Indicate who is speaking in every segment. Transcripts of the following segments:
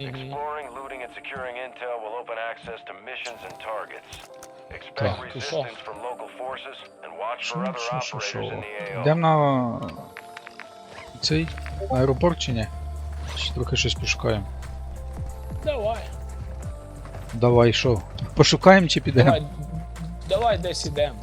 Speaker 1: Exploring, looting, and securing intel will open access to missions and targets. Expect
Speaker 2: Так,
Speaker 1: resistance from local forces and watch for
Speaker 3: Що,
Speaker 1: other
Speaker 3: що, що,
Speaker 1: operators
Speaker 3: що?
Speaker 1: in the AO.
Speaker 3: Йдемо на цей на аеропорт чи ні? Чи трохи щось пошукаємо?
Speaker 2: Давай.
Speaker 3: Давай, що? Пошукаємо чи підемо?
Speaker 2: Давай, давай десь ідемо.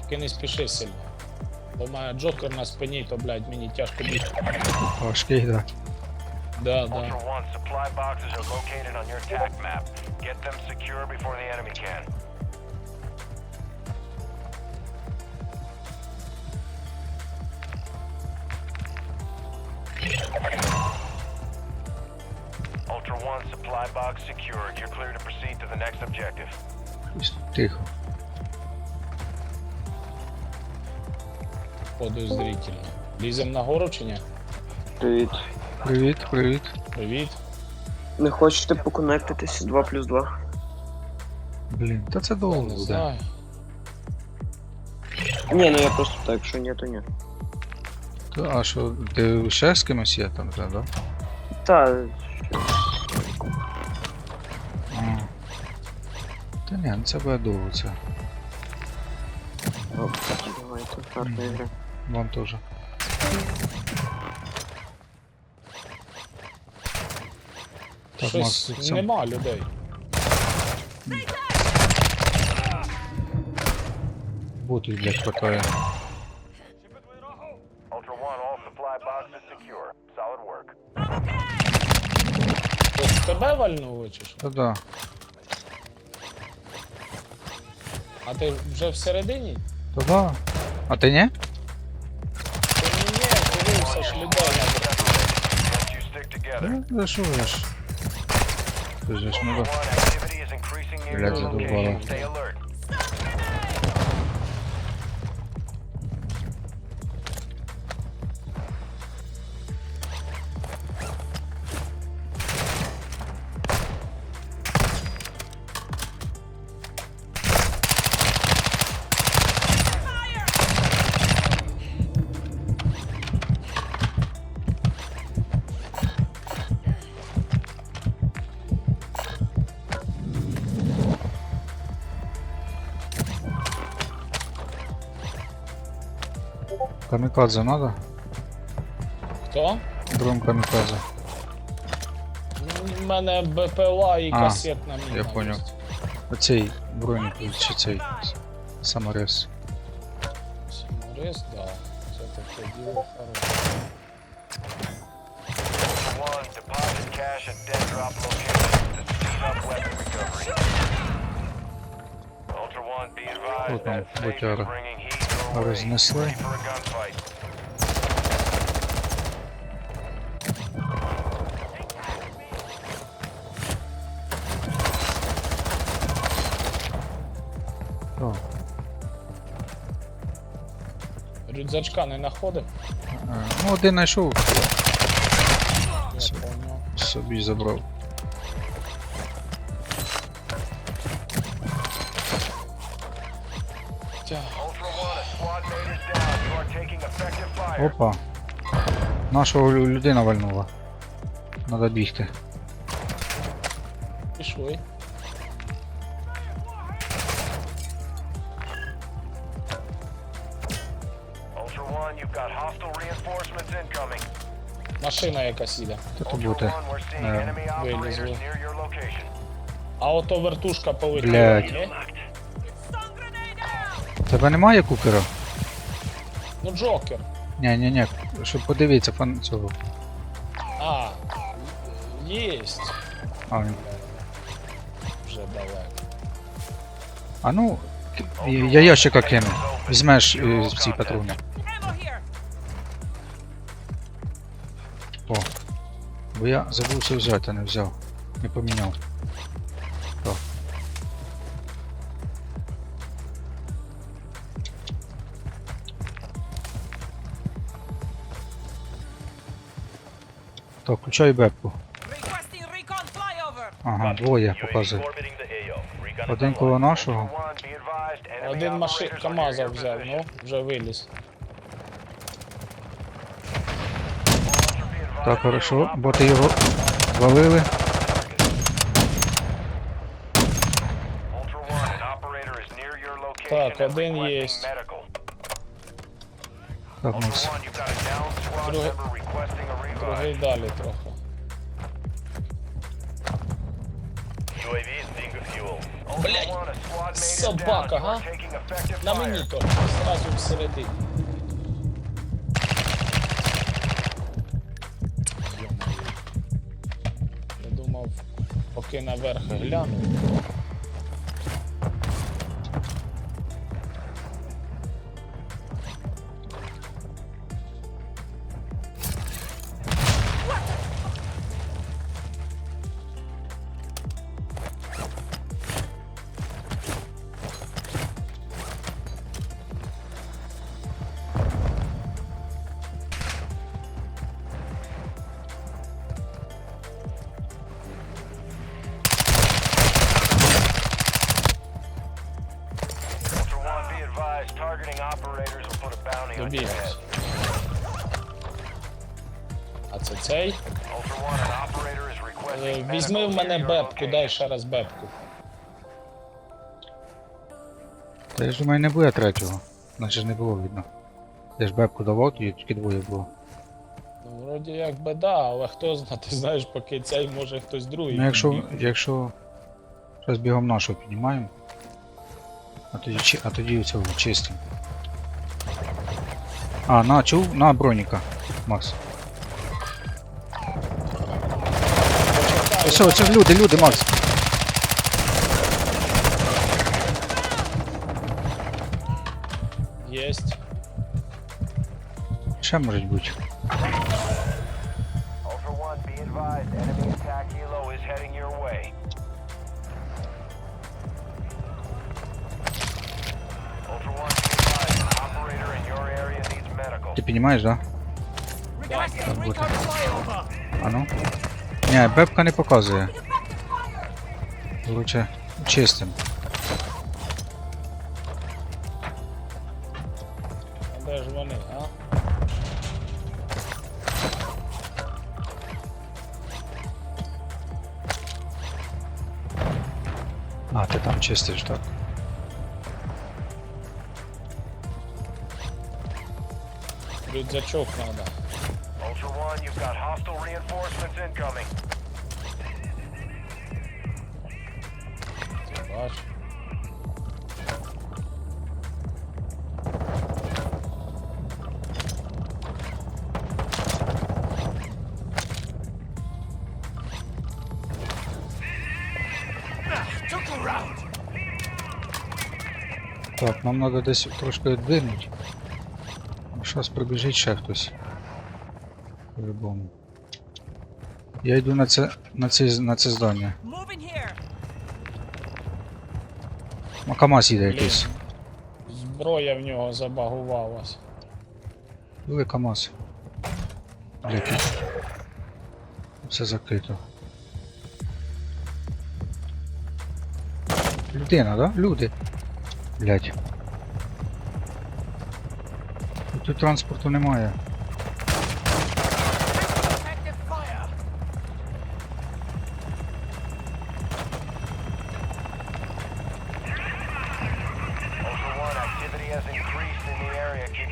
Speaker 2: Тільки не спіши сильно. Бо має Джокер на спині, то, блядь, мені тяжко бігти.
Speaker 3: Важкий, да.
Speaker 2: Да, да.
Speaker 1: Ultra One, supply boxes are located on your attack map. Get them secure before the enemy can. Ultra One, supply box secured. You're clear to proceed to the next objective.
Speaker 3: Щось Тихо.
Speaker 2: Подозрительно. Лізем на гору чи ні?
Speaker 4: Привіт.
Speaker 3: Привіт, привіт.
Speaker 2: Привіт.
Speaker 4: Не хочете поконектитися 2 плюс 2?
Speaker 3: Блін, та це довго
Speaker 2: не
Speaker 3: буде.
Speaker 2: знаю.
Speaker 4: Ні, ну я просто так, якщо ні, то ні.
Speaker 3: Та, А що, ти ще з кимось є там вже, да?
Speaker 4: Та,
Speaker 3: А. Та ні, ну це буде довго це.
Speaker 4: давайте, гарної гри.
Speaker 3: Вам теж. Так,
Speaker 2: Щось
Speaker 3: Макс, це...
Speaker 2: нема людей.
Speaker 3: Ботів, блядь, хватає.
Speaker 1: Ultra One, all supply boxes secure. Solid work.
Speaker 2: Хтось тебе вальнули чи що?
Speaker 3: Та да.
Speaker 2: А ти вже всередині?
Speaker 3: Та да. А ти ні?
Speaker 1: Together.
Speaker 3: Ну, за що я ж? Ти ж ж, Камікадзе надо?
Speaker 2: Хто?
Speaker 3: Дрон камікадзе.
Speaker 2: У мене БПЛА і
Speaker 3: А,
Speaker 2: касетна міна.
Speaker 3: я поняв.
Speaker 2: є.
Speaker 3: Оцей бронік чи цей саморез.
Speaker 2: Саморез, да. Це таке діло хороше.
Speaker 1: Ultra One, deposit cash at dead drop locations to speed up weapon recovery. Ultra One, be advised
Speaker 3: От там,
Speaker 1: that safe is
Speaker 3: ботяра.
Speaker 1: bringing heat your way.
Speaker 3: Рознесли. О,
Speaker 2: Рюкзачка не знаходив?
Speaker 3: е, ну один знайшов,
Speaker 2: Я
Speaker 3: собі забрав. Опа. Нашого лю- людина вальнула. Надо бігти.
Speaker 2: Пішли. Машина якась іде.
Speaker 3: Е,
Speaker 1: enemy operators
Speaker 2: вилізли. А ото вертушка полетіла. Ні?
Speaker 3: Тебе немає кукера?
Speaker 2: Ну Джокер.
Speaker 3: Ні, ні, ні. Щоб подивитися фан цього.
Speaker 2: А, єсть.
Speaker 3: А, він.
Speaker 2: Вже далеко.
Speaker 3: а ну, я ящика кину. Візьмеш е, ці патрони. О. Бо я забувся взяти, а не взяв. Не поміняв. Так, включай бепку. Ага, двоє показує. Один коло нашого.
Speaker 2: Один машин КАМАЗа взяв, ну, вже виліз.
Speaker 3: Так, хорошо. Боти його валили.
Speaker 2: Так, один єсть.
Speaker 3: Так, Макс.
Speaker 2: Другий- Другий далі трохи.
Speaker 1: Блять,
Speaker 2: собака, га? На мені то, зразу всередині. Я думав, поки наверх гляну. Добігаєш. А це цей? Е, Візьми в мене бепку, дай ще раз бепку.
Speaker 3: Та я ж думаю, не буде третього. Значить не було видно. Я ж бебку давав, тоді тільки двоє було.
Speaker 2: Ну, вроді як би да, але хто зна, ти знаєш, поки цей може хтось другий.
Speaker 3: Ну якщо.
Speaker 2: підбіг.
Speaker 3: якщо. Зараз бігом нашого піднімаємо. А тоді, чи- а тоді цього чистимо. А, на, чув? На броніка. Макс. Все, це люди, люди, Макс.
Speaker 2: Єсть.
Speaker 3: Ще можуть бути. Піднімаєш, да? Так,
Speaker 5: recon.
Speaker 3: А ну? Ні, бебка не показує. Лучше чистим.
Speaker 2: А
Speaker 3: ти там чистиш, так.
Speaker 2: Рюкзачок надо.
Speaker 1: Ultra One, you've got hostile reinforcements incoming.
Speaker 2: Бач.
Speaker 3: Так, нам треба десь трошки віддвинути. Щас прибіжить ще хтось. По-любому. Я йду на це, на це, на це здання. Макамас їде якийсь.
Speaker 2: Зброя в нього забагувалась.
Speaker 3: Диви КамАЗ. Блять. Все закрито. Людина, да? Люди.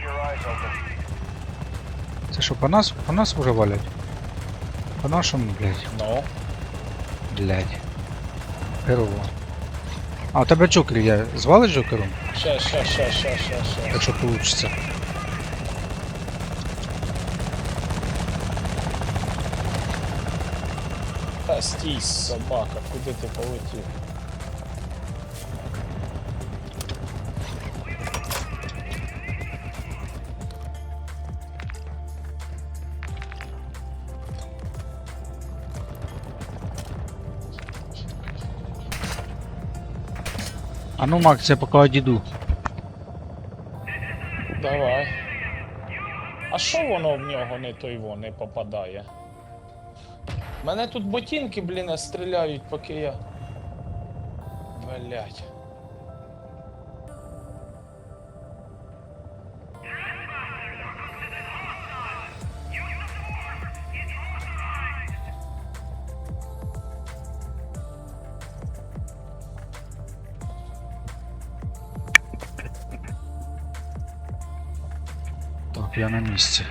Speaker 1: Your eyes open.
Speaker 3: Це що, по нас? По нас вже валять? По нашому, блять.
Speaker 2: Ну,
Speaker 3: Блять. Херово. А, у тебе джокер є. Звали джокером?
Speaker 2: ще, ще, ще, ще, ще, ще.
Speaker 3: Якщо получиться.
Speaker 2: Та стій, собака, куди ти полетів?
Speaker 3: А ну, Макс, я поки діду.
Speaker 2: Давай. А що воно в нього не той во не попадає? Мене тут ботинки, блін, стріляють, поки я. Блять.
Speaker 3: Так, я на місці.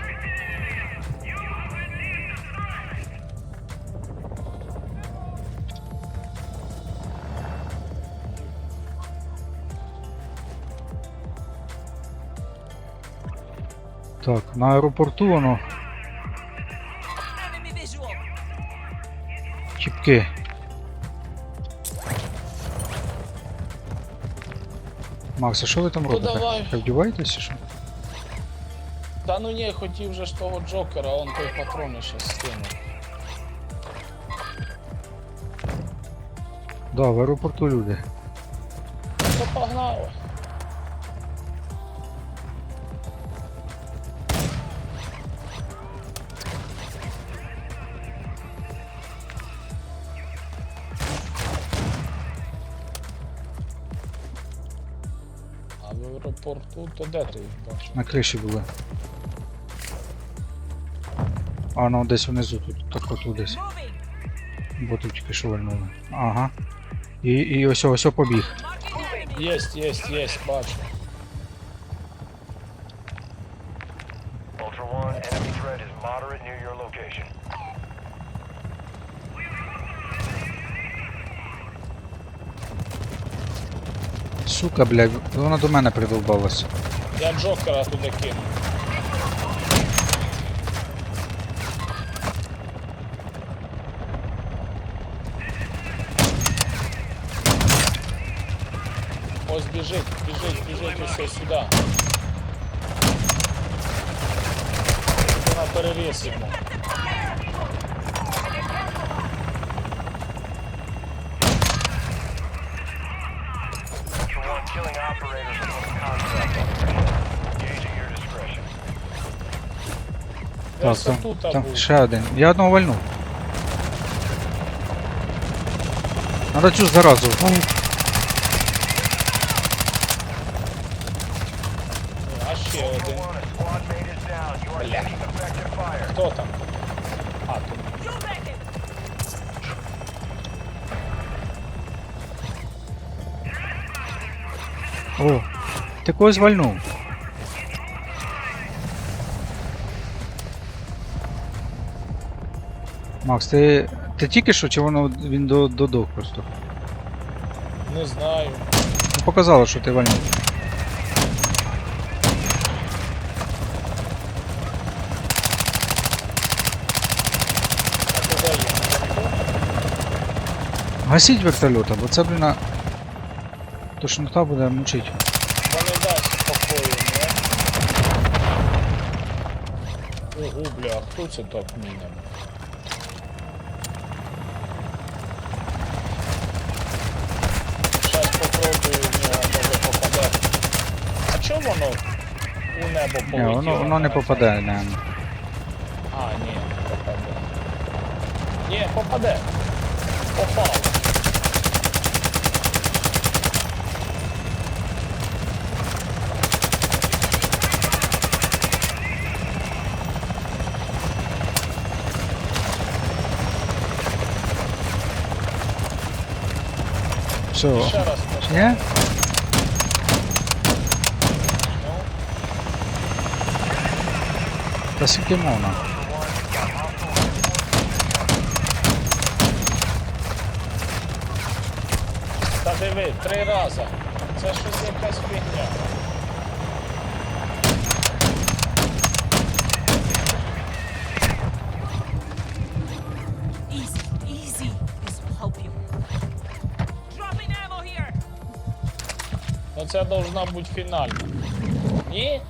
Speaker 3: Так, на аеропорту воно чіпки. Макс, а що ви там
Speaker 2: Ну,
Speaker 3: робите?
Speaker 2: давай.
Speaker 3: Вдіваєтесь чи що?
Speaker 2: Та ну ні, хотів же ж того Джокера, он той патрони ще скинув.
Speaker 3: Да, в аеропорту люди.
Speaker 2: То погнали. Аеропорту то де ти їх бачив?
Speaker 3: На криші були. А, ну десь внизу тут, так отут десь. Бо тут тільки що вальнули. Ага. І, і ось ось побіг.
Speaker 2: Єсть, єсть, єсть, бачу.
Speaker 3: Сука, блядь, вона до мене придовбалась.
Speaker 2: Я Джокера туди кину. Ось біжить, біжить, біжить усе сюди. На переріз йому.
Speaker 1: Operators is a contract operation. Engage at your discretion.
Speaker 3: Так,
Speaker 2: Десь
Speaker 3: там,
Speaker 2: тут
Speaker 3: там
Speaker 2: був.
Speaker 3: ще один. Я одного вальнув. Надо цю заразу. Ну,
Speaker 2: А ще
Speaker 1: Ultra
Speaker 2: один.
Speaker 1: One, a squad mate is down. You are
Speaker 2: Бля.
Speaker 1: taking effective fire.
Speaker 2: Хто там? А, тут.
Speaker 5: You make
Speaker 3: О, ти когось вальнув. Макс, ти, ти тільки що чи воно він до, додох просто?
Speaker 2: Не знаю.
Speaker 3: Ну, показало, що ти вальнув. Гасіть вертольота, бо це, блін, на- тошнота буде мучить.
Speaker 2: Бо не дасть спокою, не? Ого, бля, а хто це так міняв? Зараз попробую в нього, може попаде. А чого воно у небо
Speaker 3: Ні,
Speaker 2: полетіло?
Speaker 3: воно, воно не попадає, не.
Speaker 2: А, ні, попаде. Ні, попаде. Попав.
Speaker 3: Все. Ні? Та скільки можна?
Speaker 2: Та диви, три рази. Це щось якась фігня. Це должна быть фінальна. Ні?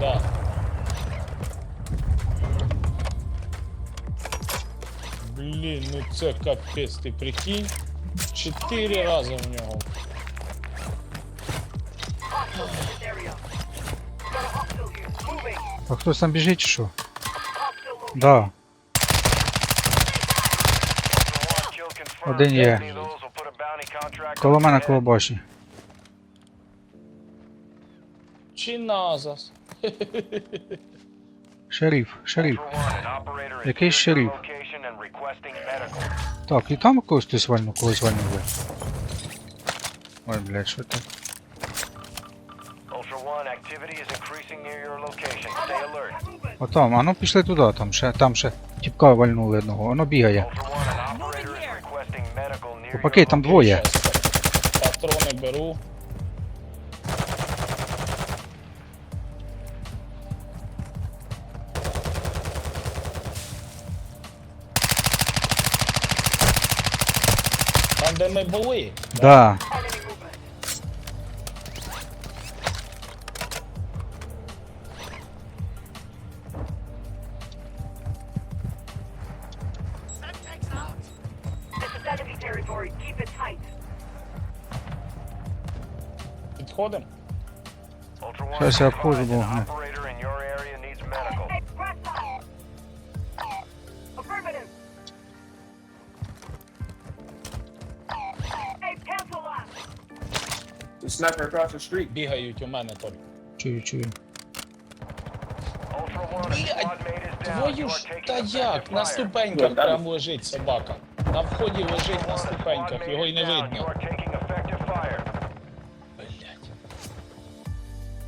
Speaker 2: Да. Блин, ну це капець, ты прикинь. четыре раза в него.
Speaker 3: А кто там біжить чи що? Да. Один є. Коло мене коло башні.
Speaker 2: Чи назас?
Speaker 3: Шериф, шериф. Який шериф? Так, і там когось хтось вальнув, когось вальнули. Ой, блядь, що так? Отам, а ну пішли туди, там ще, там ще тіпка вальнули одного, воно бігає. Опаки, там двоє.
Speaker 2: Патрони беру. Там, де ми були.
Speaker 3: Да.
Speaker 5: Affirmative. Hey, cancel that.
Speaker 6: The sniper across the street.
Speaker 2: Бігають у мене Толь.
Speaker 3: Чую, чую.
Speaker 2: Твою ж та як? На ступеньках
Speaker 6: Ну, там-
Speaker 2: прям лежить собака. На вході лежить на ступеньках, його й не видно.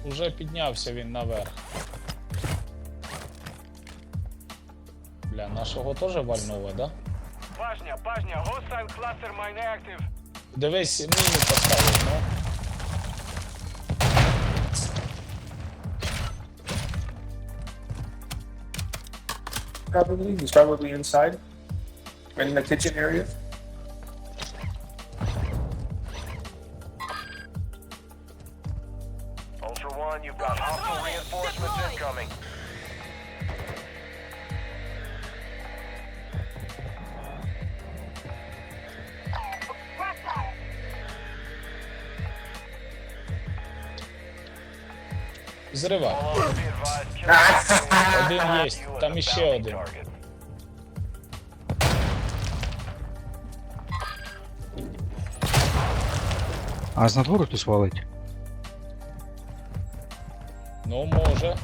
Speaker 2: Уже піднявся він наверх. Бля, нашого теж вальнуло, да?
Speaker 1: Башня, башня, hostile cluster mine active.
Speaker 2: Дивись, міну поставив, ну.
Speaker 6: Probably. He's probably inside. In the kitchen area.
Speaker 1: Killing
Speaker 2: Один
Speaker 1: есть,
Speaker 2: там
Speaker 1: еще
Speaker 2: один.
Speaker 3: А з надвору хтось валить?
Speaker 2: Ну, може.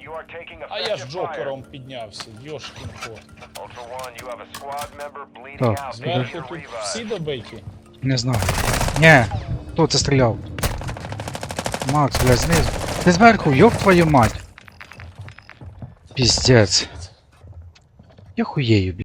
Speaker 5: You
Speaker 1: are taking
Speaker 2: А я ж джокером піднявся. Йошкін кот.
Speaker 3: Так.
Speaker 2: Зверху тут всі добиті.
Speaker 3: Не знаю. Ні, хто це стріляв? Макс, блядь, знизу. Ти зверху, йоп твою мать. Піздець. Я хуєю, блядь.